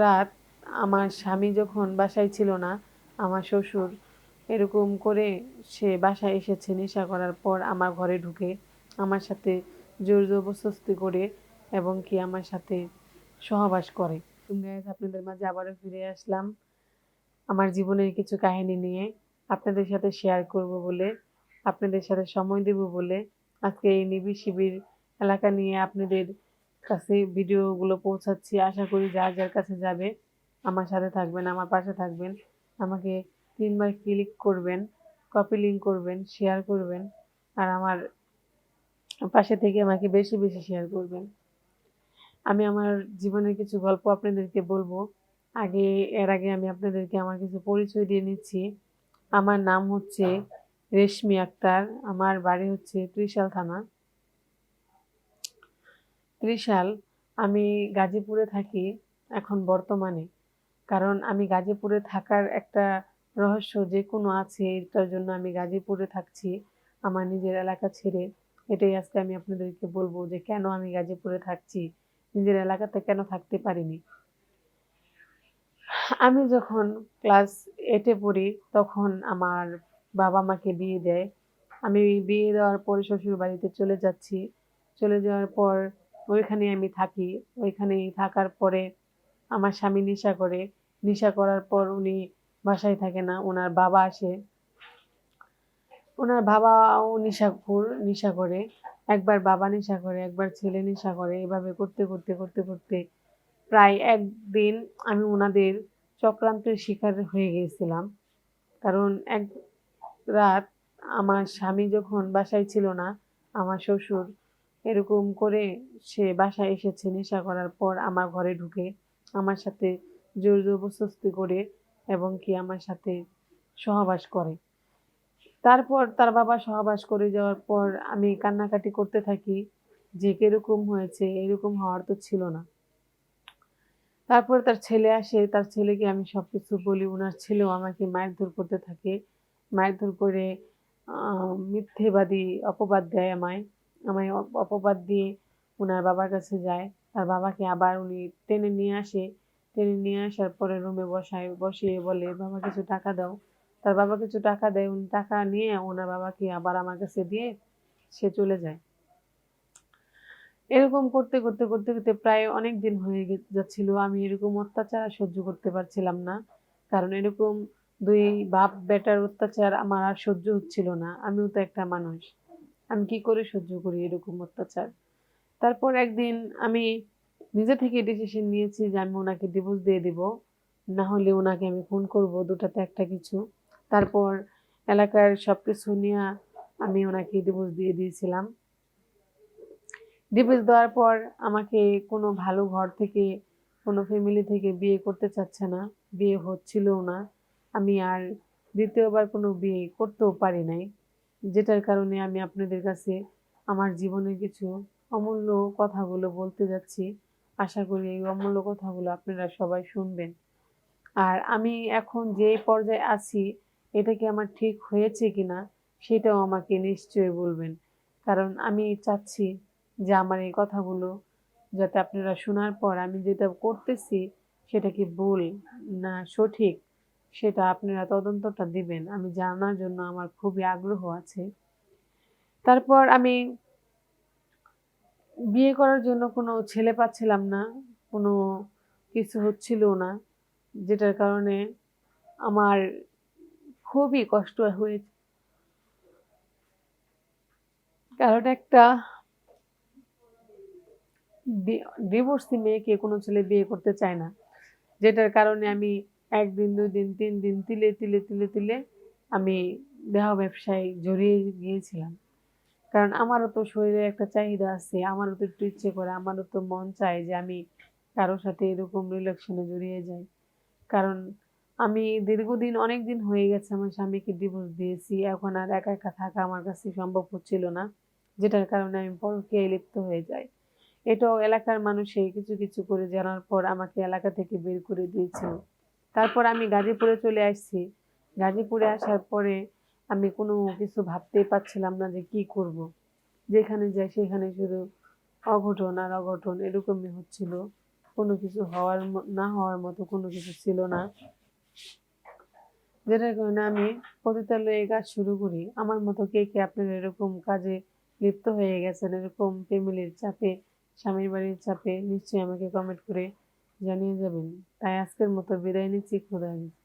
রাত আমার স্বামী যখন বাসায় ছিল না, আমার শ্বশুর এরকম করে সে বাসায় এসেছে নেশা করার পর আমার ঘরে ঢুকে আমার সাথে জোর জবরদস্তি করে এবং কি আমার সাথে সহবাস করে। আপনাদের মাঝে আবারও ফিরে আসলাম আমার জীবনের কিছু কাহিনী নিয়ে। আপনাদের সাথে শেয়ার করব বলে, আপনাদের সাথে সময় দেব বলে আজকে এই নিবি শিবির এলাকা নিয়ে আপনাদের কাছে ভিডিওগুলো পৌঁছাচ্ছি। আশা করি যার যার কাছে যাবে, আমার সাথে থাকবেন, আমার পাশে থাকবেন। আমাকে তিনবার ক্লিক করবেন কপি লিঙ্ক করবেন শেয়ার করবেন, আর আমার পাশে থেকে আমাকে বেশি বেশি শেয়ার করবেন। আমি আমার জীবনের কিছু গল্প আপনাদেরকে বলব। আগে, এর আগে আমি আপনাদেরকে আমার কিছু পরিচয় দিয়ে নিচ্ছি। আমার নাম হচ্ছে রেশমি আক্তার, আমার বাড়ি হচ্ছে ত্রিশাল থানা। ত্রিশাল আমি গাজীপুরে থাকি এখন বর্তমানে। কারণ আমি গাজীপুরে থাকার একটা রহস্য যে কোনো আছে, এটার জন্য আমি গাজীপুরে থাকছি, আমার নিজের এলাকা ছেড়ে। এটাই আজকে আমি আপনাদেরকে বলব যে কেন আমি গাজীপুরে থাকছি, নিজের এলাকাতে কেন থাকতে পারিনি। আমি যখন ক্লাস এইটে পড়ি, তখন আমার বাবা মাকে বিয়ে দেয়। আমি বিয়ে দেওয়ার পরে শ্বশুর বাড়িতে চলে যাচ্ছি। চলে যাওয়ার পর ওইখানে আমি থাকি। ওইখানে থাকার পরে আমার স্বামী নেশা করে। নেশা করার পর উনি বাসায় থাকে না ওনার বাবা আসে। ওনার বাবাও নেশাখোর, নেশা করে। একবার বাবা নেশা করে, একবার ছেলে নেশা করে। এভাবে করতে করতে করতে করতে প্রায় একদিন আমি ওনাদের চক্রান্তের শিকার হয়ে গিয়েছিলাম। কারণ এক রাত আমার স্বামী যখন বাসায় ছিল না, আমার শ্বশুর এরকম করে সে বাসায় এসেছে নেশা করার পর আমার ঘরে ঢুকে আমার সাথে জোর জবরদস্তি করে এবং কি আমার সাথে সহবাস করে। তারপর তার বাবা সহবাস করে যাওয়ার পর আমি কান্নাকাটি করতে থাকি যে কীরকম হয়েছে, এরকম হওয়ার তো ছিল না। তারপর তার ছেলে আসে, তার ছেলেকে আমি সব কিছু বলি ওনার ছেলেও আমাকে মারধর করতে থাকে। মারধর করে মিথ্যেবাদী, অপবাদ দেয় আমায়। আমায় অপ- অপবাদ দিয়ে ওনার বাবার কাছে যায়। তার বাবাকে আবার উনি টেনে নিয়ে আসে। টেনে নিয়ে আসার পরে রুমে বসায়, বসিয়ে বলে, বাবা, কিছু টাকা দাও। তার বাবা কিছু টাকা দেয়, উনি টাকা নিয়ে ওনার বাবাকে আবার আমার কাছে দিয়ে সে চলে যায়। এরকম করতে করতে করতে করতে প্রায় অনেক দিন হয়ে যাচ্ছিল। আমি এরকম অত্যাচার আর সহ্য করতে পারছিলাম না। কারণ এরকম দুই বাপ বেটার অত্যাচার আমার আর সহ্য হচ্ছিল না। আমিও তো একটা মানুষ। আমি কি করে সহ্য করি এরকম অত্যাচার? তারপর একদিন আমি নিজে থেকে ডিসিশন নিয়েছি যে আমি ওনাকে ডিভোর্স দিয়ে দিব। না হলে ওনাকে আমি ফোন করব দুটাতে একটা কিছু। তারপর এলাকার সব কিছু নিয়ে আমি ওনাকে ডিভোর্স দিয়ে দিয়েছিলাম। ডিভোর্স দেওয়ার পর আমাকে কোনো ভালো ঘর থেকে, কোনো ফ্যামিলি থেকে বিয়ে করতে চাচ্ছে না। বিয়ে হচ্ছিলও না। আমি আর দ্বিতীয়বার কোনো বিয়ে করতেও পারি নাই। যেটার কারণে আমি আপনাদের কাছে আমার জীবনের কিছু অমূল্য কথাগুলো বলতে যাচ্ছি। আশা করি এই অমূল্য কথাগুলো আপনারা সবাই শুনবেন। আর আমি এখন যে পর্যায়ে আছি, এটা কি আমার ঠিক হয়েছে কিনা, সেটাও আমাকে নিশ্চয়ই বলবেন। কারণ আমি চাচ্ছি যে আমার এই কথাগুলো যাতে আপনারা শোনার পর আমি যেটা করতেছি, সেটা কি ভুল না সঠিক? সেটা আপনারা তদন্তটা দিবেন। আমি জানার জন্য আমার খুবই আগ্রহ আছে। তারপর আমি বিয়ে করার জন্য কোনো ছেলে পাচ্ছিলাম না, কোনো কিছু হচ্ছিল না, যেটার কারণে আমার খুবই কষ্ট হয়েছে কারণ একটা ডিভোর্সি মেয়েকে কোনো ছেলে বিয়ে করতে চায় না, যেটার কারণে আমি একদিন দুই দিন, তিন দিন, তিলে তিলে তিলে তিলে আমি দেহ ব্যবসায় জড়িয়ে গিয়েছিলাম। কারণ আমারও তো শরীরে একটা চাহিদা আছে, আমারও তো একটু ইচ্ছে করে, আমারও তো মন চায় যে আমি কারোর সাথে এরকম রিলেশনে জড়িয়ে যাই। কারণ আমি দীর্ঘদিন অনেক দিন হয়ে গেছে আমার স্বামীকে ডিভোর্স দিয়েছি, এখন আর একা একা থাকা আমার কাছে সম্ভব হচ্ছিল না, যেটার কারণে আমি পরকীয়ায় লিপ্ত হয়ে যাই। এটাও এলাকার মানুষে কিছু কিছু করে জানার পর আমাকে এলাকা থেকে বের করে দিয়েছিল। তারপর আমি গাজীপুরে চলে আসছি। গাজীপুরে আসার পরে আমি কোনো কিছু ভাবতেই পারছিলাম না যে কি করব। যেখানে যাই সেখানে শুধু অঘটন আর অঘটন এরকমই হচ্ছিল। কোনো কিছু হওয়ার না হওয়ার মতো কোনো কিছু ছিল না। যেটার কারণে আমি পতিতালয়ে কাজ শুরু করি। আমার মতো কে কে আপনারা এরকম কাজে লিপ্ত হয়ে গেছেন, এরকম ফ্যামিলির চাপে, স্বামীর বাড়ির চাপে, নিশ্চয়ই আমাকে কমেন্ট করে জানিয়ে যাবেন তাই আজকের মতো বিদায় নিচ্ছি খুদা হাফেজ।